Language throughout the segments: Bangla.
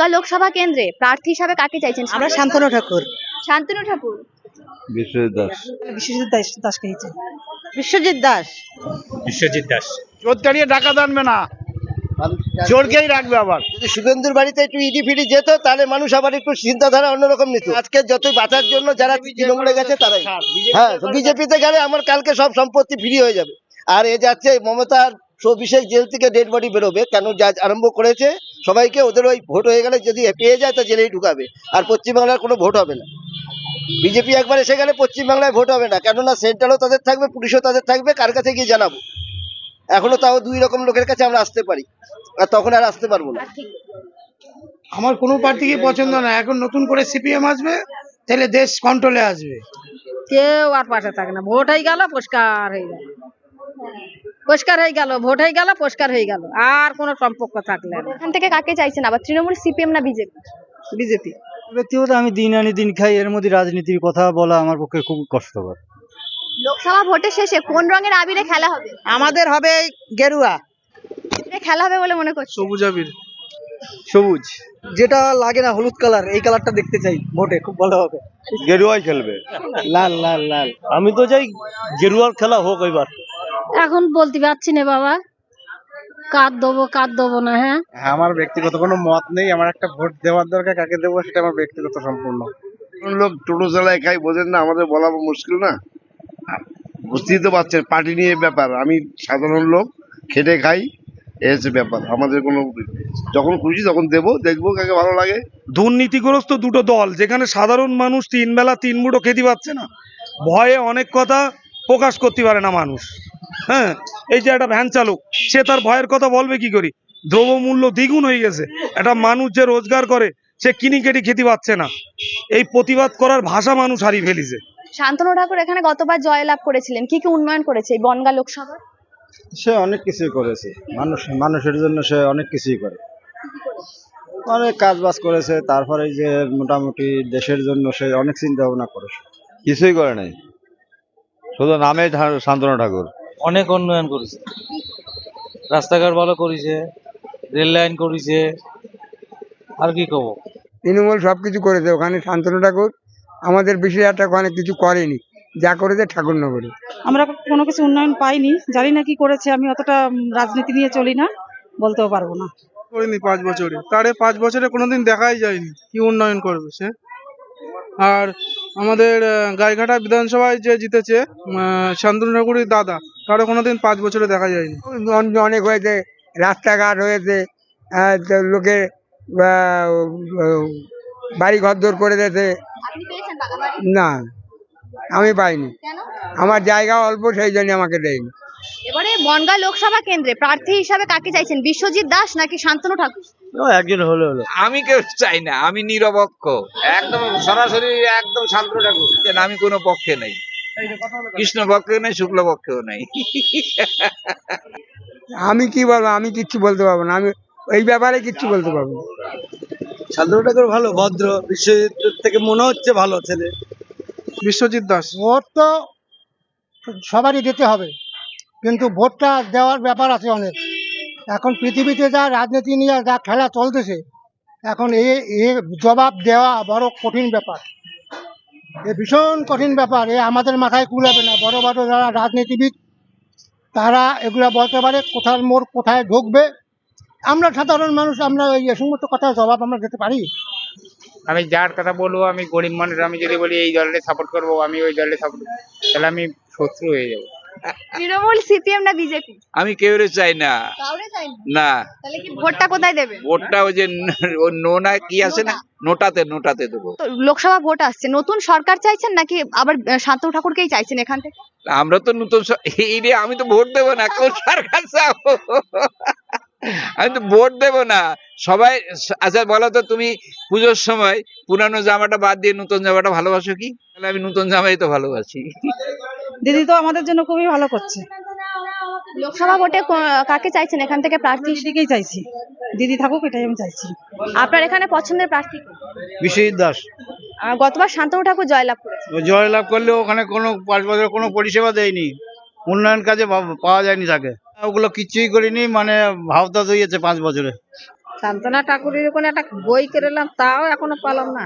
বনগাঁ লোকসভা কেন্দ্রে প্রার্থী হিসাবে কাকে চাইছেন? আমরা শান্তনু ঠাকুর। শান্তনু ঠাকুর। বিশ্বজিৎ দাস। বিশ্বজিৎ দাস দাসকে দিচ্ছি বিশ্বজিৎ দাস। বিশ্বজিৎ দাস। চোর তাড়িয়ে ডাকাত আনবে না। চোরকেই রাখবে আবার। যদি শুভেন্দুর বাড়িতে একটু ইডি ফিডি যেত তাহলে মানুষ আবার একটু চিন্তাধারা অন্যরকম নিত। আজকে যতই বাঁচার জন্য যারা তৃণমূলে গেছে তারাই। হ্যাঁ বিজেপিতে গেলে আমার কালকে সব সম্পত্তি ফ্রি হয়ে যাবে। আর এ যাচ্ছে মমতার অভিষেক জেল থেকে ডেড বডি বেরোবে। কেন যা আরম্ভ করেছে? সবাইকে ওদের ওই ভোট হয়ে গেলে যদি পেয়ে যায় তা জেলেই ঢুকাবে। আর পশ্চিমবাংলার কোনো ভোট হবে না। বিজেপি একবার এসে গেলে পশ্চিমবাংলায় ভোট হবে না। কেননা সেন্ট্রালও তাদের থাকবে পুলিশও তাদের থাকবে কার কাছে গিয়ে জানাব? এখনও তাও দুই রকম লোকের কাছে আমরা আসতে পারি। আর তখন আর আসতে পারব না। আমার কোনো প্রার্থীকে পছন্দ না। এখন নতুন করে সিপিএম আসবে তাহলে দেশ কন্ট্রোলে আসবে। কেউ আর পাশে থাকে না। ভোট হয়ে গেল পরিষ্কার হয়ে গেল। পরিষ্কার হয়ে গেল ভোট হয়ে গেল পরিষ্কার হয়ে গেল। আর কোনো সম্পর্ক থাকলে না। এখান থেকে কাকে চাইছেন আবার তৃণমূল সিপিএম না বিজেপি? বিজেপি। ব্যক্তিগত আমি দিন আনি দিন খাই এর মধ্যে রাজনীতির কথা বলা আমার পক্ষে খুব কষ্টকর। লোকসভা ভোটের শেষে কোন রঙের আবিরে খেলা হবে? আমাদের হবে গেরুয়া। আবিরে খেলা হবে বলে মনে করছি সবুজ আবির। সবুজ। যেটা লাগে না হলুদ কালার এই কালারটা দেখতে চাই ভোটে খুব ভালো হবে। গেরুয়াই খেলবে। লাল লাল লাল। আমি তো চাই গেরুয়ার খেলা হোক এবার। এখন বলতে পারছি না বাবা। কার দেবো কার দেবো না হ্যাঁ? আমার ব্যক্তিগত কোনো মত নেই। আমার একটা ভোট দেওয়ার দরকার কাকে দেবো সেটা আমার ব্যক্তিগত সম্পূর্ণ। লোক টোটো চালায় খাই বোঝেন না আমাদের বলা মুশকিল না। বুঝতেই তো পারছেন পার্টি নিয়ে ব্যাপার। আমি সাধারণ লোক খেটে খাই এসে ব্যাপার। আমাদের কোনো যখন খুশি তখন দেবো দেখব কাকে ভালো লাগে। দুর্নীতিগ্রস্ত দুটো দল যেখানে সাধারণ মানুষ তিন বেলা তিন মুঠো খেতে পাচ্ছে না। ভয়ে অনেক কথা প্রকাশ করতে পারে না মানুষ। হ্যাঁ এই যে একটা ভ্যান চালক সে তার ভয়ের কথা বলবে কি করি? দ্রব্যমূল্য দ্বিগুণ হয়ে গেছে। একটা মানুষ যে রোজগার করে সে কিনি কেটে খেতে পাচ্ছে না। এই প্রতিবাদ করার ভাষা মানুষ হারিয়ে ফেলিছে। শান্তনু ঠাকুর এখানে গতবার জয়লাভ করেছিলেন। কি কি উন্নয়ন করেছে এই বনগাঁ লোকসভা সে অনেক কিছুই করেছে। মানুষ মানুষের জন্য সে অনেক কিছুই করে। অনেক কাজ বাজ করেছে। তারপরে এই যে মোটামুটি দেশের জন্য সে অনেক চিন্তা ভাবনা করেছে। কিছুই করে নাই। শুধু নামে শান্তনু ঠাকুর। অনেক উন্নয়ন করেছে। রাস্তাঘাট ভালো করেছে রেল লাইন করেছে আর কি কব? তৃণমূল সবকিছু করেছে ওখানে শান্তনু ঠাকুর আমাদের বিশেষ একটা ওখানে কিছু করেনি যা করেছে ঠাকুরনগরে। আমরা কোনো কিছু উন্নয়ন পাইনি জানি না কি করেছে আমি অতটা রাজনীতি নিয়ে চলি না বলতেও পারব না। করেনি পাঁচ বছরে। তারে পাঁচ বছরে কোনোদিন দেখাই যায়নি কি উন্নয়ন করবে সে। আর আমাদের গাইঘাটা বিধানসভায় যে জিতেছে আহ, শান্তনু ঠাকুরের দাদা তারও কোনোদিন পাঁচ বছরে দেখা যায়নি। অনেক হয়েছে রাস্তাঘাট হয়েছে লোকে বাড়ি ঘর করে দিয়েছে। আপনি পেয়েছেন পাকা বাড়ি? না আমি পাইনি। আমার জায়গা অল্প সেই জন্য আমাকে দেয়নি। এবারে বনগাঁ লোকসভা কেন্দ্রে প্রার্থী হিসাবে কাকে চাইছেন? বিশ্বজিৎ দাস নাকি শান্তনু ঠাকুর? একজন হলে হলো। আমি কেউ চাই না আমি নিরপেক্ষ। একদম সরাসরি একদম শান্ত ঠাকুর। আমি কোনো পক্ষে নেই। কৃষ্ণ পক্ষে নেই শুক্ল পক্ষেও নেই। আমি কি বলব? আমি কিচ্ছু বলতে পারব না। আমি এই ব্যাপারে কিচ্ছু বলতে পারব না। শান্তনু ঠাকুর ভালো ভদ্র বিশ্বজিৎ থেকে মনে হচ্ছে ভালো ছেলে। বিশ্বজিৎ দাস। ভোট তো সবারই দিতে হবে কিন্তু ভোটটা দেওয়ার ব্যাপার আছে অনেক। এখন পৃথিবীতে যা রাজনীতি নিয়ে যা খেলা চলতেছে এখন এ এ জবাব দেওয়া বড় কঠিন ব্যাপার। এ ভীষণ কঠিন ব্যাপার, এ আমাদের মাথায় কুলাবে না। বড় বড় যারা রাজনীতিবিদ, তারা এগুলা বলতে পারে, কোথার মোড় কোথায় ঢুকবে। আমরা সাধারণ মানুষ, আমরা এই সমস্ত কথার জবাব আমরা দিতে পারি। আমি যার কথা বলব, আমি গরিব মানুষ, আমি যদি বলি এই দলটা সাপোর্ট করব, আমি ওই দলটা সাপোর্ট তাহলে আমি শত্রু হয়ে যাব। তৃণমূল সিপিএম না বিজেপি আমি কেউ চাই না। কাউরে না? তাহলে কি ভোটটা কোথায় দেবে? ভোটটা ওই যে ও নোনা কি আছে না? নোটাতে নোটাতে দেবো। তো লোকসভা ভোট আসছে। নতুন সরকার চাইছেন নাকি আবার আহ, শান্তনু ঠাকুরকেই চাইছেন এখান থেকে? আমরা তো নতুন এই রে আমি তো ভোট দেবো না। কোন সরকার চাও? আমি তো ভোট দেবো না। সবাই আচ্ছা বলো তো তুমি পুজোর সময় পুরানো জামাটা বাদ দিয়ে নতুন জামাটা ভালোবাসো কি? তাহলে আমি নতুন জামাই তো ভালোবাসি। দিদি তো আমাদের জন্য খুবই ভালো করছে। লোকসভা ভোটে কাকে চাইছেন? এখান থেকে প্রার্থী দিদিকেই চাইছি। দিদি থাকুক এটাই আমি চাইছি। আপনার এখানে পছন্দের প্রার্থী কে? বিশ্বজিৎ দাস। গতবার শান্তনু ঠাকুর জয়লাভ করেছে। জয়লাভ করলে ওখানে কোনো পাঁচ বছর কোনো পরিষেবা দেয়নি। উন্নয়ন কাজে পাওয়া যায়নি তাকে। ওগুলো কিচ্ছুই করিনি মানে ভাবতা দইয়েছে পাঁচ বছরে। শান্তনা ঠাকুরের ওখানে একটা বই করলাম তাও এখনও পালাম না।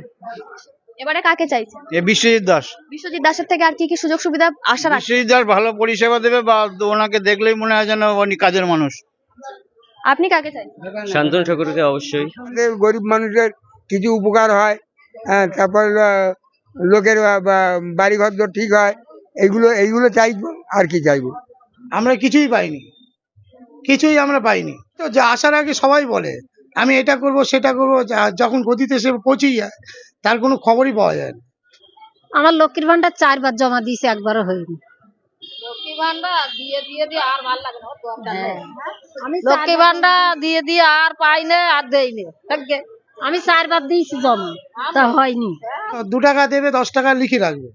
এবারে কাকে চাইছেন? এ বিশ্বজিৎ দাস। বিশ্বজিৎ দাসের থেকে আর কি কি সুযোগ সুবিধা আশা রাখছেন বিশ্বজিৎ দাস ভালো পরিষেবা দেবে বা ওনাকে দেখলেই মনে হয় যেন উনি কাজের মানুষ। আপনি কাকে চাইছেন? শান্তনু ঠাকুরকে অবশ্যই। গরিব মানুষের কিছু উপকার হয় হ্যাঁ তারপর লোকের বাড়ি ঘর ঠিক হয় এইগুলো এইগুলো চাইব আর কি চাইব? আমরা কিছুই পাইনি। কিছুই আমরা পাইনি। তো যা আসার আগে সবাই বলে আমি এটা করব সেটা করব যখন গতিতে সে পৌঁছে যায় তার কোনো খবরই পাওয়া যায় না। আমার লক্ষ্মীর ভান্ডার চারবার জমা দিয়েছে একবারও হয়নি। লক্ষ্মী ভান্ডার দিয়ে দিয়ে আর ভালো লাগে না লক্ষ্মী ভান্ডার দিয়ে দিয়ে আর পাই না আর দেই না। আমি চারবার দিয়েছি জমা তা হয়নি। দু টাকা দেবে দশ টাকা লিখে রাখবে।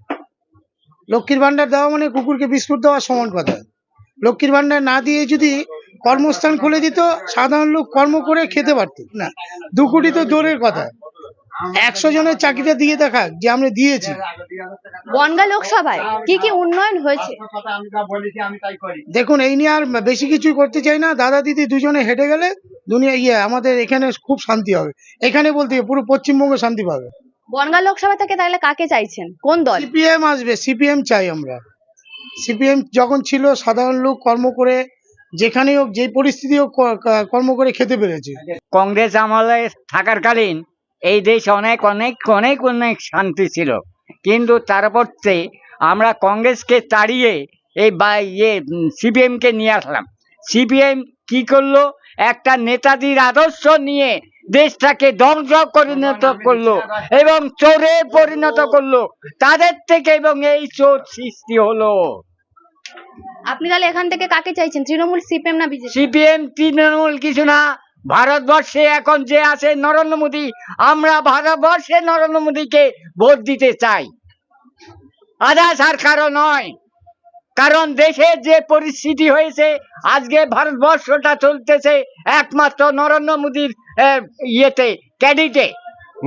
লক্ষ্মীর ভান্ডার দেওয়া মানে কুকুরকে বিস্কুট দেওয়া সমান কথা। লক্ষ্মীর ভান্ডার না দিয়ে যদি কর্মস্থান খুলে দিত সাধারণ লোক কর্ম করে খেতে পারত। না দু কোটি তো দূরের কথা। একশো জনের চাকরিটা দিয়ে দেখা যে আমরা দিয়েছি। বনগা লোকসভায় কি কি উন্নয়ন হয়েছে? দেখুন এই নিয়ে আর বেশি কিছুই করতে চাই না। দাদা দিদি দুজনে হেঁটে গেলে দুনিয়া ইয়ে আমাদের এখানে খুব শান্তি হবে। এখানে বলতে পুরো পশ্চিমবঙ্গ শান্তি পাবে। বনগা লোকসভা থেকে তাহলে কাকে চাইছেন? কোন দল? সিপিএম আসবে সিপিএম চাই আমরা। সিপিএম যখন ছিল সাধারণ লোক কর্ম করে যেখানেই হোক যে পরিস্থিতি হোক কর্ম করে খেতে পেরেছে। কংগ্রেস আমলে থাকারকালীন এই দেশ অনেক অনেক অনেক অনেক শান্তি ছিল। কিন্তু তারপরে আমরা কংগ্রেসকে তাড়িয়ে এই বা ইয়ে সিপিএম কে নিয়ে আসলাম। সিপিএম কি করল? একটা নেতাজির আদর্শ নিয়ে দেশটাকে ধ্বংস পরিণত করল এবং চোরে পরিণত করল। তাদের থেকে এবং এই চোর সৃষ্টি হলো। আপনি তাহলে এখান থেকে কাকে চাইছেন? তৃণমূল সিপিএম না বিজেপি? সিপিএম তৃণমূল কিছু না। ভারতবর্ষে এখন যে আছে নরেন্দ্র মোদী আমরা ভারতবর্ষে নরেন্দ্র মোদীকে ভোট দিতে চাই। আধা সরকারও নয়। কারণ দেশের যে পরিস্থিতি হয়েছে আজকে ভারতবর্ষটা চলতেছে একমাত্র নরেন্দ্র মোদীর ইয়েতে ক্যাডিটে।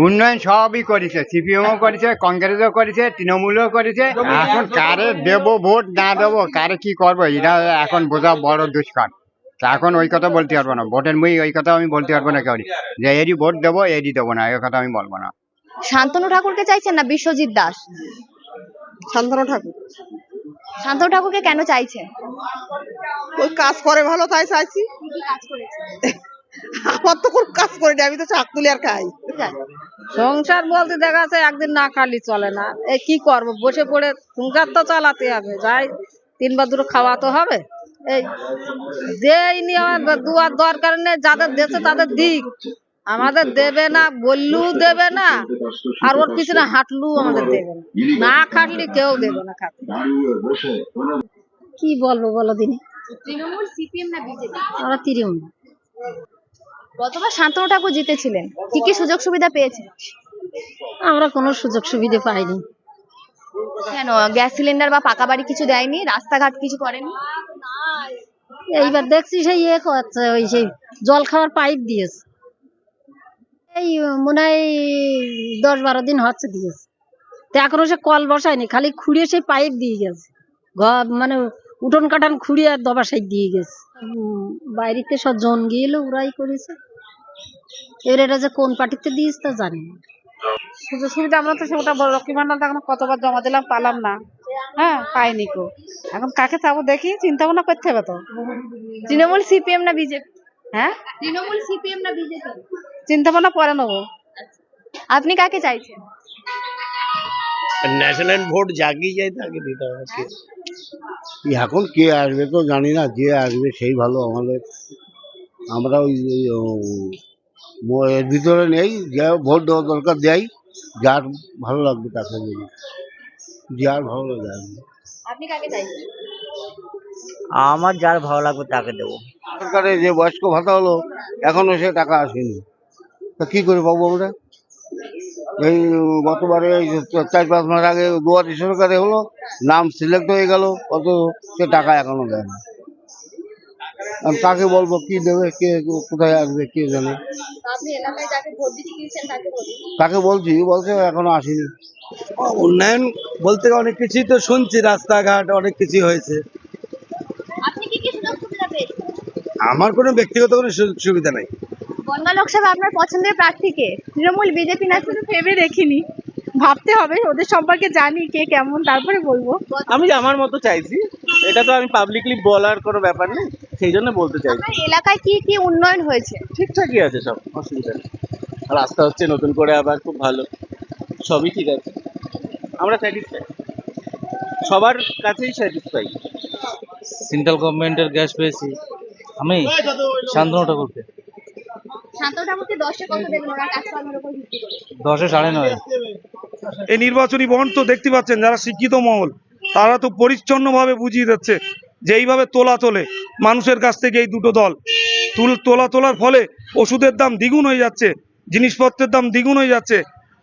উন্নয়ন সবই করেছে সিপিএমও করেছে কংগ্রেসও করেছে তৃণমূলও করেছে। এখন কারে দেব ভোট না দেবো কারে কি করব? এটা এখন বোঝা বড় দুষ্কার। তা এখন ওই কথা বলতে পারব না। ভোটের মুই ওই কথা আমি বলতে পারব না কেউ যে এরই ভোট দেবো এরই দেবো না এই কথা আমি বলব না। শান্তনু ঠাকুরকে চাইছেন না বিশ্বজিৎ দাস? শান্তনু ঠাকুর। শান্তনু ঠাকুরকে কেন চাইছেন? ওই কাজ করে ভালো তাই চাইছি। আমার তো কোনো কাজ করিনি আমি তো চাকতুলি আর খাই। সংসার বলতে দেখা যাচ্ছে একদিন না খালি চলে না। এ কি করব? বসে পড়ে সংসার তো চালাতে হবে। যাই তিনবার দুটো খাওয়া তো হবে। এই দেই নি আমার দুয়ার দরকার নেই যাদের দেশে তাদের দিক। আমাদের দেবে না বললু দেবে না আর ওর পিছনে হাঁটলু আমাদের দেবে না। না খাটলে কেউ দেবে না খাটলে। কি বলব বলো দিনি তৃণমূল সিপিএম না বিজেপি? আমরা তৃণমূল। গতবার শান্তনু ঠাকুর জিতেছিলেন। কি কি সুযোগ সুবিধা পেয়েছেন? আমরা কোনো সুযোগ সুবিধা পাইনি। কেন? গ্যাস সিলিন্ডার বা পাকা বাড়ি কিছু দেয়নি? রাস্তাঘাট কিছু করেনি? এইবার দেখছি সেই ইয়ে করছে, ওই সেই জল খাওয়ার পাইপ দিয়েছে। এই, মনে হয় দশ বারো দিন হচ্ছে দিয়েছে। তো এখনও সে কল বসায়নি, খালি খুঁড়িয়ে সেই পাইপ দিয়ে গেছে। ঘর মানে উঠোন কাটান খুঁড়িয়ে আর দবা সাইড দিয়ে গেছে। বাইরেতে সব জন গিয়েলো ওরাই করেছে। এবার এটা যে কোন পার্টিতে দিয়েছে তা জানি না। সুযোগ সুবিধা আমরা তো সেটা বড় লক্ষ্মী ভান্ডার এখন কতবার জমা দিলাম পালাম না। হ্যাঁ পাইনি কো। এখন কাকে চাবো দেখি চিন্তা ভাবনা করতে হবে তো। তৃণমূল সিপিএম না বিজেপি হ্যাঁ? তৃণমূল সিপিএম না বিজেপি? চিন্তা ভাবনা পরে নেব। আপনি কাকে চাইছেন? ন্যাশনাল ভোট জাগিয়ে যায় তাকে দিতে হবে। এখন কে আসবে তো জানি না যে আসবে সেই ভালো আমাদের আমরা ওই এর ভিতরে নেই যে ভোট দেওয়া দরকার দেয় যার ভালো লাগবে তাকে দেবে যার ভালো লাগে আসবে। আপনি কাকে চাইছেন? আমার যার ভালো লাগবে তাকে দেবো। সরকারে যে বয়স্ক ভাতা হলো এখনও সে টাকা আসেনি। তা কি করে পাবো আমরা? এই গতবারে এই চার পাঁচ মাস আগে দুয়ারি সরকারে হলো নাম সিলেক্ট হয়ে গেল অত সে টাকা এখনও দেয় না। আমি কাকে বলব কি দেবে কে কোথায় আসবে কে জানে আপনি এলাকায় যাকে ভোট দিতে গিয়েছেন তাকে বলুন বলছি বলছে এখনও আসেনি। উন্নয়ন বলতে অনেক কিছুই তো শুনছি রাস্তাঘাট অনেক কিছু হয়েছে। আমার কোনো ব্যক্তিগত কোনো সুযোগ সুবিধা নাই। বনগাঁ লোকসভা আপনার পছন্দের প্রার্থীকে। তৃণমূল বিজেপি না শুধু ভেবে দেখিনি। ভাবতে হবে ওদের সম্পর্কে জানি কে কেমন তারপরে বলব। আমি আমার মতো চাইছি। এটা তো আমি পাবলিকলি বলার কোনো ব্যাপার নেই সেই জন্য বলতে আপনার এলাকায় কি কি উন্নয়ন হয়েছে? ঠিকঠাকই আছে সব অসুবিধা নেই। রাস্তা হচ্ছে নতুন করে আবার খুব ভালো সবই ঠিক আছে। আমরা স্যাটিসফাই সবার কাছেই স্যাটিসফাই সেন্ট্রাল গভর্নমেন্টের গ্যাস পেয়েছি। আমি শান্তনু ঠাকুরকে। দশে কত দেবেন? ওনার কাজকর্মের উপর ভিত্তি করে। দশে সাড়ে নয়। এই নির্বাচনী বন্ড তো দেখতে পাচ্ছেন যারা শিক্ষিত মহল তারা তো পরিচ্ছন্নভাবে বুঝিয়ে দিচ্ছে। যে এইভাবে তোলা তোলে মানুষের কাছ থেকে এই দুটো দল। তুল, তোলা তোলার ফলে ওষুধের দাম দ্বিগুণ হয়ে যাচ্ছে, জিনিসপত্রের দাম দ্বিগুণ হয়ে যাচ্ছে।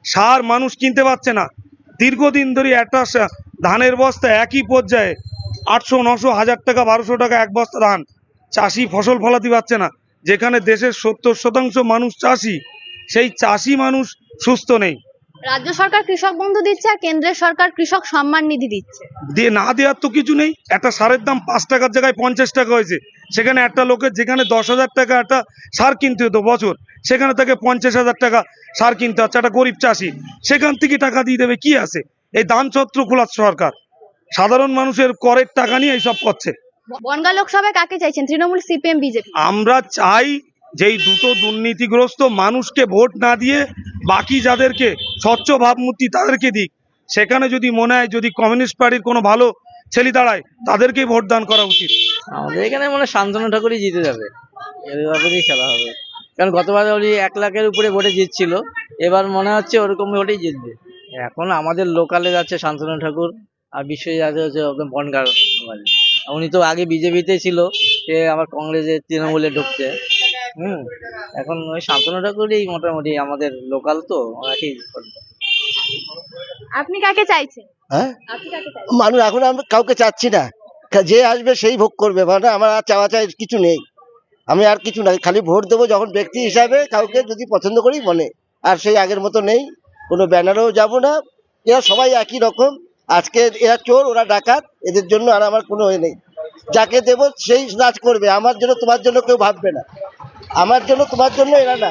সার মানুষ কিনতে পারছে না। দীর্ঘদিন ধরে একটা ধানের বস্তা একই পর্যায়ে আটশো, নশো, হাজার টাকা, বারোশো টাকা এক বস্তা ধান। চাষি ফসল ফলাতে পারছে না। যেখানে দেশের সত্তর শতাংশ মানুষ চাষি, সেই চাষি মানুষ সুস্থ নেই। রাজ্য সরকার কৃষক বন্ধু দিচ্ছে আর কেন্দ্রের সরকার কৃষক সম্মান নিধি দিচ্ছে। দিয়ে না দেওয়ার তো কিছু নেই। একটা সারের দাম পাঁচ টাকার জায়গায় পঞ্চাশ টাকা হয়েছে। সেখানে একটা লোকের যেখানে দশ হাজার টাকা একটা সার কিনতে হতো বছর সেখানে তাকে পঞ্চাশ হাজার টাকা সার কিনতে হচ্ছে। একটা গরিব চাষি সেখান থেকে টাকা দিয়ে দেবে কি আছে? এই দান ছত্র খোলার সরকার। সাধারণ মানুষের করের টাকা নিয়ে এইসব করছে। বনগাঁ লোকসভায় কাকে চাইছেন? Trinamool CPM BJP? আমরা চাই যে এই দুটো দুর্নীতিগ্রস্ত মানুষকে ভোট না দিয়ে বাকি যাদেরকে স্বচ্ছ ভাবমূর্তি তাদেরকে দিক। সেখানে যদি মনে হয় যদি কমিউনিস্ট পার্টির কোনো ভালো ছেলে দাঁড়ায়, তাদেরকেই ভোট দান করা উচিত। আমাদের এখানে মনে হয় শান্তনু ঠাকুরই জিতে যাবে। খেলা হবে। কারণ গতবার উনি এক লাখের উপরে ভোটে জিতছিল, এবার মনে হচ্ছে ওরকম ভোটেই জিতবে। এখন আমাদের লোকালে যাচ্ছে শান্তনু ঠাকুর আর বিশ্বজিৎ আছে হচ্ছে আপনার বনগাঁ উনি তো আগে বিজেপিতে ছিল, সে আবার কংগ্রেসের তৃণমূলে ঢুকছে। হুম এখন ওই শান্তনু ঠাকুরই মোটামুটি আমাদের লোকাল তো ওনাকেই আপনি কাকে চাইছেন? হ্যাঁ? আপনি কাকে চাইছেন? মানুষ এখন আমরা কাউকে চাচ্ছি না। যে আসবে সেই ভোগ করবে মানে আমার আর চাওয়া চাই কিছু নেই। আমি আর কিছু না খালি ভোট দেবো যখন ব্যক্তি হিসাবে কাউকে যদি পছন্দ করি মনে। আর সেই আগের মতো নেই কোনো ব্যানারেও যাব না। এরা সবাই একই রকম। আজকে এরা চোর ওরা ডাকাত এদের জন্য আর আমার কোনো এ নেই। যাকে দেবো সেই নাচ করবে। আমার জন্য, তোমার জন্য কেউ ভাববে না। আমার জন্য, তোমার জন্য এরা না।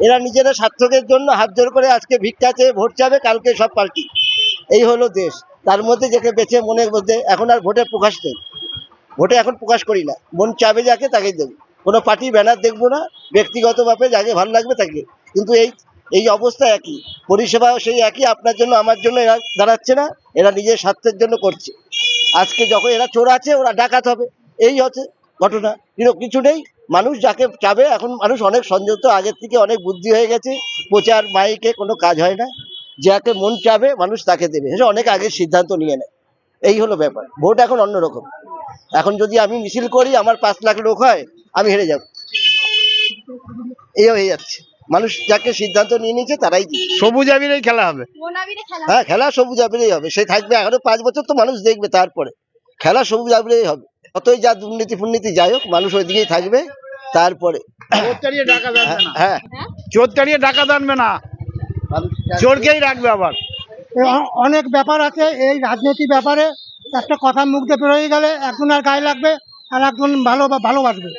এরা নিজেরা স্বার্থকের জন্য হাত জোর করে আজকে ভিক্ষা চেয়ে ভোট চাবে, কালকে সব পার্টি। এই হলো দেশ। তার মধ্যে যাকে বেছে মনের মধ্যে এখন আর ভোটে প্রকাশ নেই। ভোটে এখন প্রকাশ করি না। মন চাবে যাকে তাকে দেবো। কোনো পার্টি ব্যানার দেখব না। ব্যক্তিগতভাবে যাকে ভালো লাগবে তাকে। কিন্তু এই এই অবস্থা একই। পরিষেবাও সেই একই, আপনার জন্য, আমার জন্য এরা দাঁড়াচ্ছে না, এরা নিজের স্বার্থের জন্য করছে। আজকে যখন এরা চোর আছে, ওরা ডাকাত হবে। এই হচ্ছে ঘটনা। কিন্তু কিছু নেই, মানুষ যাকে চাবে, এখন মানুষ অনেক সংযত, আগের থেকে অনেক বুদ্ধি হয়ে গেছে, প্রচার মাইকে কোনো কাজ হয় না। যাকে মন চাবে, মানুষ তাকে দেবে। সে অনেক আগে সিদ্ধান্ত নিয়ে নেয়। এই হলো ব্যাপার। ভোট এখন অন্যরকম এখন যদি আমি মিছিল করি, আমার পাঁচ লাখ লোক হয়, আমি হেরে যাব। এই হয়ে যাচ্ছে। মানুষ যাকে সিদ্ধান্ত নিয়ে নিয়েছে তারাই দিবে সবুজ আবিরেই খেলা হবে। হ্যাঁ খেলা সবুজ আবিরেই হবে। সে থাকবে এখনও পাঁচ বছর তো মানুষ দেখবে তারপরে। খেলা সবুজ আবিরেই হবে। যতই যা দুর্নীতি ফুর্নীতি যাই হোক মানুষ ওই দিকেই থাকবে তারপরে। জানবে না। হ্যাঁ চোর তাড়িয়ে ডাকা জানবে না। চোরকেই রাখবে আবার। অনেক ব্যাপার আছে। এই রাজনীতি ব্যাপারে একটা কথা মুখ দিয়ে বেরোয় গেলে একজন আর গায়ে লাগবে। আর একজন ভালো বা ভালোবাসবে।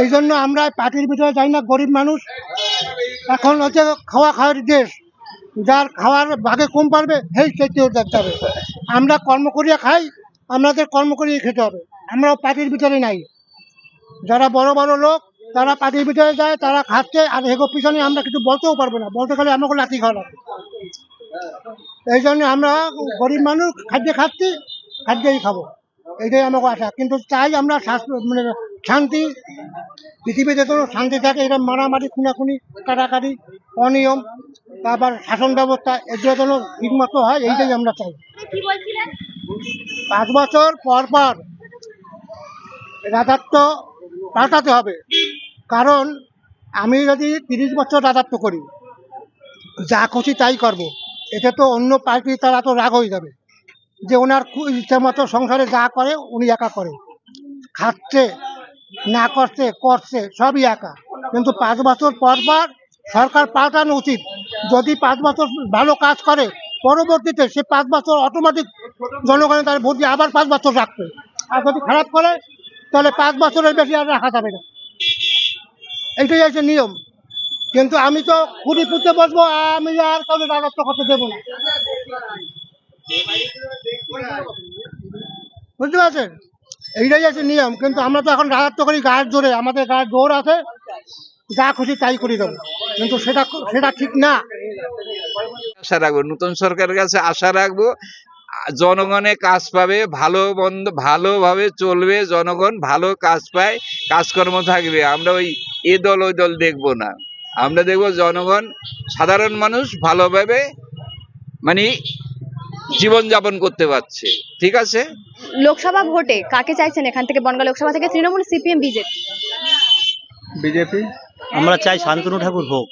এই জন্য আমরা পার্টির ভিতরে যাই না, গরিব মানুষ। এখন হচ্ছে খাওয়া খাওয়ার দেশ। যার খাওয়ার ভাগে কম পারবে, সেই খেতে দেখতে হবে আমরা কর্ম করিয়া খাই, আমাদের কর্ম করিয়ে খেতে হবে। আমরাও পার্টির ভিতরে নাই। যারা বড় বড় লোক, তারা পার্টির ভিতরে যায়, তারা খাচ্ছে, আর এগো পিছনে আমরা কিছু বলতেও পারব না। বলতে গেলে আমাকে লাঠি খাওয়া এই জন্য আমরা গরিব মানুষ, খাদ্য খাচ্ছি, খাদ্যই খাব। এটাই আমাকে আশা কিন্তু চাই আমরা মানে শান্তি পৃথিবীতে তো শান্তি থাকে এটা মারামারি খুনাখুনি কাটাকাটি অনিয়ম তারপর শাসন ব্যবস্থা এগুলো যেন ঠিক মতো হয় এইটাই আমরা চাই। পাঁচ বছর পর পর রাজাত্ব পাল্টাতে হবে। কারণ আমি যদি তিরিশ বছর রাজাত্ব করি যা খুশি তাই করব। এতে তো অন্য পার্টি তারা তো রাগ হয়ে যাবে। যে ওনার ইচ্ছে মতো সংসারে যা করে, উনি একা করে। খাচ্ছে, না করছে করছে, সবই একা। কিন্তু পাঁচ বছর পর পর সরকার পাল্টানো উচিত। যদি পাঁচ বছর ভালো কাজ করে, পরবর্তীতে সে পাঁচ বছর অটোমেটিক জনগণের তার ভোট দিয়ে আবার পাঁচ বছর রাখবে। আর যদি খারাপ করে, তাহলে পাঁচ বছরের বেশি আর রাখা যাবে না। এইটাই হচ্ছে নিয়ম। কিন্তু আমি তো খুঁড়ি পুঁতে বসবো, আমি আর কাউকে রাজত্ব করতে দেবো না। বুঝতে পারছেন? এইটাই হচ্ছে নিয়ম, কিন্তু আমরা তো এখন রাজত্ব করি, গায়ের জোরে। আমাদের গায়ের জোর আছে, যা খুশি তাই করে দেবো। কিন্তু সেটা সেটা ঠিক না। আশা রাখব, নতুন সরকারের কাছে আশা রাখব, জনগণে কাজ পাবে, ভালো মন্দ, ভালোভাবে চলবে, জনগণ ভালো কাজ পায়, কাজকর্ম থাকবে। আমরা ওই এ দল, ওই দল দেখব না। আমরা দেখব জনগণ সাধারণ মানুষ ভালোভাবে মানে জীবনযাপন করতে পারছে। ঠিক আছে? লোকসভা ভোটে কাকে চাইছেন এখান থেকে বনগাঁ লোকসভা থেকে? Trinamool CPM BJP. বিজেপি? আমরা চাই শান্তনু ঠাকুর হোক।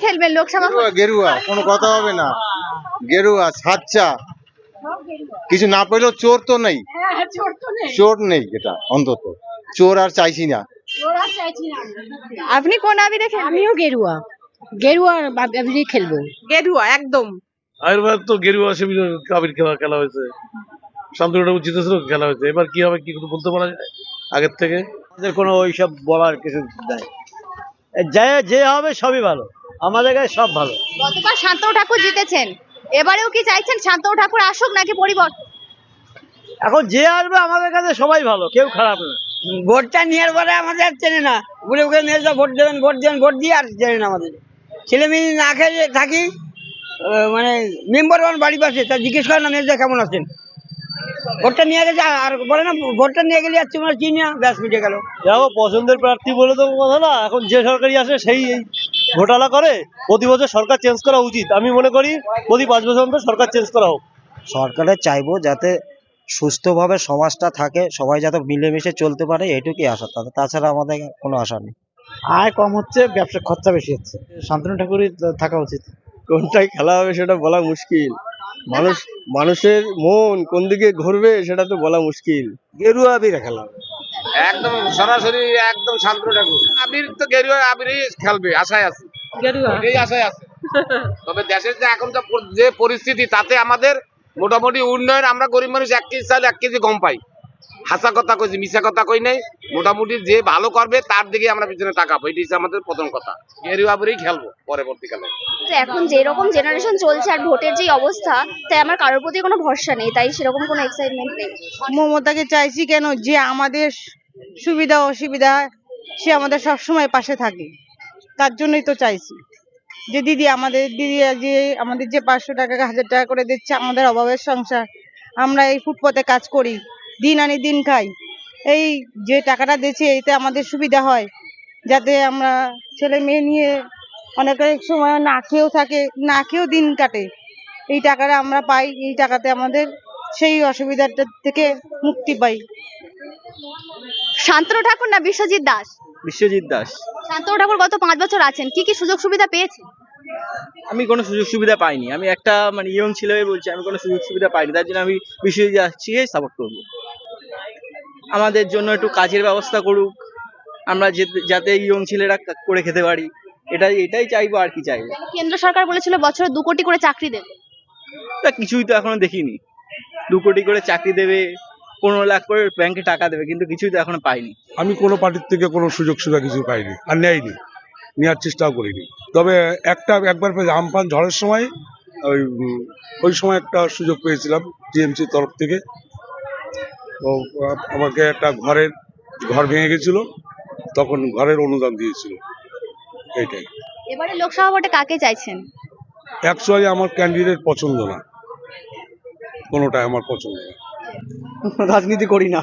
খেলবেন লোকসভা গেরুয়া কোনো কথা হবে না। গেরুয়া সাচ্চা। কিছু না পেলেও চোর তো নেই। চোর নেই। এটা অন্তত। চোর আর চাইছি না। আপনি কোন আবিরে আমিও গেরুয়া। গেরুয়া খেলব। গেরুয়া একদম। আয়ুর্বেদ তো গেরুয়া শিবির কাবির খেলা খেলা হয়েছে। শান্তনু ঠাকুর জিতেছিল খেলা হয়েছে। এবার কি হবে কি বলতে পারা যায়? আগের থেকে? আমাদের কোনো ওইসব বলার কিছু নাই। যে যে হবে সবই ভালো। আমাদের কাছে সব ভালো। গতবার শান্তনু ঠাকুর জিতেছেন। এবারেও কি চাইছেন শান্তনু ঠাকুর আসুক নাকি পরিবর্তন? এখন যে আসবে আমাদের কাছে সবাই ভালো কেউ খারাপ না। ভোটটা নেওয়ার পরে আমাদের আর চেনে না। ঘুরে ঘুরে মেয়েরা ভোট দেবেন ভোট দেবেন ভোট দিয়ে আর চেনে না আমাদের। ছেলে মেয়ে না খেয়ে থাকি মানে মেম্বার ওয়ান বাড়ি পাশে তা জিজ্ঞেস করে না মেয়েরা কেমন আছেন? ভোটটা নিয়ে গেছে আর বলে না ভোটটা নিয়ে গেলে আর তোমরা চিনি না ব্যাস মিটে গেল। দেখো পছন্দের প্রার্থী বলে তো কথা না এখন যে সরকারি আসে সেই এই ঘোটালা করে প্রতি বছর সরকার চেঞ্জ করা উচিত। আমি মনে করি প্রতি পাঁচ বছর অন্তর সরকার চেঞ্জ করা হোক। সরকারের চাইব যাতে সুস্থভাবে সমাজটা থাকে সবাই যাতে মিলেমিশে চলতে পারে এটুকুই আশা। তাদের তাছাড়া আমাদের কোনো আশা নেই। আয় কম হচ্ছে ব্যবসা খরচা বেশি হচ্ছে। শান্তনু ঠাকুরই থাকা উচিত। কোনটাই খেলা হবে সেটা বলা মুশকিল। মানুষ মানুষের মন কোন দিকে ঘুরবে সেটা তো বলা মুশকিল। গেরুয়া আবির খেলা। হবে একদম সরাসরি একদম শান্ত ঠাকুর। আবির তো গেরুয়া আবিরই খেলবে আশায় আছে। এই আশায় আছে। তবে দেশের যে এখন যা যে পরিস্থিতি তাতে আমাদের মোটামুটি উন্নয়ন আমরা গরিব মানুষ এক কেজি চাল এক কেজি গম পাই। হাসা কথা কইছি মিশা কথা কই নাই। মোটামুটি যে ভালো করবে তার দিকে আমরা পিছনে তাকাবো। এটি হচ্ছে আমাদের প্রথম কথা। গেরুয়া আবিরই খেলব পরবর্তীকালে। তো এখন যেরকম জেনারেশন চলছে আর ভোটের যে অবস্থা তাই আমার কারোর প্রতি কোনো ভরসা নেই তাই সেরকম কোনো এক্সাইটমেন্ট নেই। মমতাকে চাইছি কেন? যে আমাদের সুবিধা অসুবিধা সে আমাদের সব সময় পাশে থাকে। তার জন্যই তো চাইছি। যে দিদি আমাদের দিদি যে আমাদের যে পাঁচশো টাকা হাজার টাকা করে দিচ্ছে আমাদের অভাবের সংসার আমরা এই ফুটপথে কাজ করি। দিন আনি দিন খাই। এই যে টাকাটা দিচ্ছে এতে আমাদের সুবিধা হয়। যাতে আমরা ছেলে মেয়ে নিয়ে অনেক অনেক সময় না খেয়েও থাকে না খেয়েও দিন কাটে। এই টাকাটা আমরা পাই এই টাকাতে আমাদের সেই অসুবিধাটা থেকে মুক্তি পাই। শান্তনু ঠাকুর না বিশ্বজিৎ দাস? বিশ্বজিৎ দাস। শান্তনু ঠাকুর গত পাঁচ বছর আছেন কি কি সুযোগ সুবিধা পেয়েছে আমি কোনো সুযোগ সুবিধা পাইনি। আমি একটা মানে ইয়ং ছেলে বলছি আমি কোনো সুযোগ সুবিধা পাইনি। তার জন্য আমি বিশ্বজিৎ দাসকে সাপোর্ট করব। আমাদের জন্য একটু কাজের ব্যবস্থা করুক। আমরা যেতে- যাতে ইয়ং ছেলেরা করে খেতে পারি। এটাই এটাই চাইব আর কি চাইব। কেন্দ্র সরকার বলেছিল বছরে দু কোটি করে চাকরি দেবে। তা কিছুই তো এখনও দেখিনি। দু কোটি করে চাকরি দেবে পনেরো লাখ করে ব্যাংকে টাকা দেবে কিন্তু কিছুই তো এখনও পাইনি। আমি কোনো পার্টির থেকে কোনো সুযোগ সুবিধা কিছু পাইনি আর নেয়নি। নেওয়ার চেষ্টাও করিনি। তবে একটা একবার পেয়েছি আমফান ঝড়ের সময় ওই ওই সময় একটা সুযোগ পেয়েছিলাম টিএমসির তরফ থেকে। তো আমাকে একটা ঘরের ঘর ভেঙে গেছিল তখন ঘরের অনুদান দিয়েছিল। এইটাই। এবারে লোকসভা ভোটে কাকে চাইছেন? অ্যাকচুয়ালি আমার ক্যান্ডিডেট পছন্দ না। কোনোটাই আমার পছন্দ না। রাজনীতি করি না।